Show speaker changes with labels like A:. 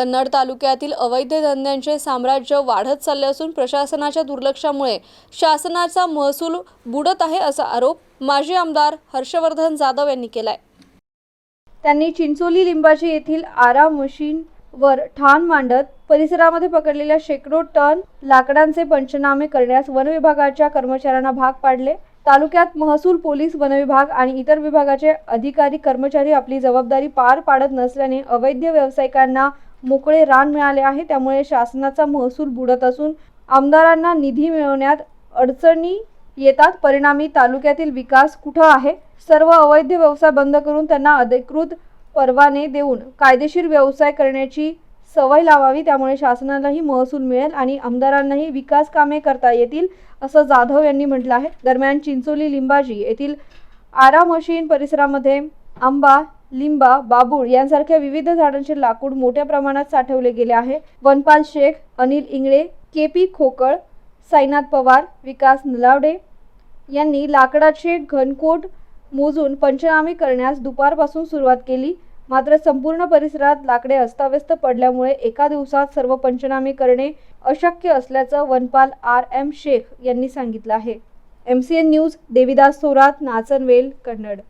A: कन्नड तालुक्यातील अवैध धंद्यांचे साम्राज्य वाढत चालले असून प्रशासनाच्या दुर्लक्षामुळे शासनाचा महसूल बुडत आहे असा आरोप माजी आमदार हर्षवर्धन जाधव यांनी केलाय. त्यांनी चिंचोली लिंबाजी येथील आरा मशीनवर ठाण मांडत परिसरामध्ये पकडलेल्या शेकडो टन लाकडांचे पंचनामे करण्यास वन विभागाच्या कर्मचाऱ्यांना भाग पाडले. तालुक्यात महसूल पोलीस वनविभाग आणि इतर विभागाचे अधिकारी कर्मचारी आपली जबाबदारी पार पाडत नसल्याने अवैध व्यावसायिकांना मोकळे रान मिळाले आहे. त्यामुळे शासनाचा महसूल बुडत असून आमदारांना निधी मिळवण्यात अडचणी येतात. परिणामी तालुक्यातील विकास कुठं आहे? सर्व अवैध व्यवसाय बंद करून त्यांना अधिकृत परवाने देऊन कायदेशीर व्यवसाय करण्याची सवय लावावी. त्यामुळे शासनालाही महसूल मिळेल आणि आमदारांनाही विकास कामे करता येतील असं जाधव यांनी म्हटलं आहे. दरम्यान चिंचोली लिंबाजी येथील आरा मशीन परिसरामध्ये आंबा लिंबा बाबूळ यांसारख्या विविध झाडांचे लाकूड मोठ्या प्रमाणात साठवले गेले आहे. वनपाल शेख अनिल इंगळे के पी खोकळ साईनाथ पवार विकास नलावडे यांनी लाकडाचे घनकोट मोजून पंचनामे करण्यास दुपारपासून सुरुवात केली. मात्र संपूर्ण परिसरात लाकडे अस्ताव्यस्त पडल्यामुळे एका दिवसात सर्व पंचनामे करणे अशक्य असल्याचं वनपाल आर एम शेख यांनी सांगितलं आहे. M C N news Devidas Thorat Nachanvel Kannad.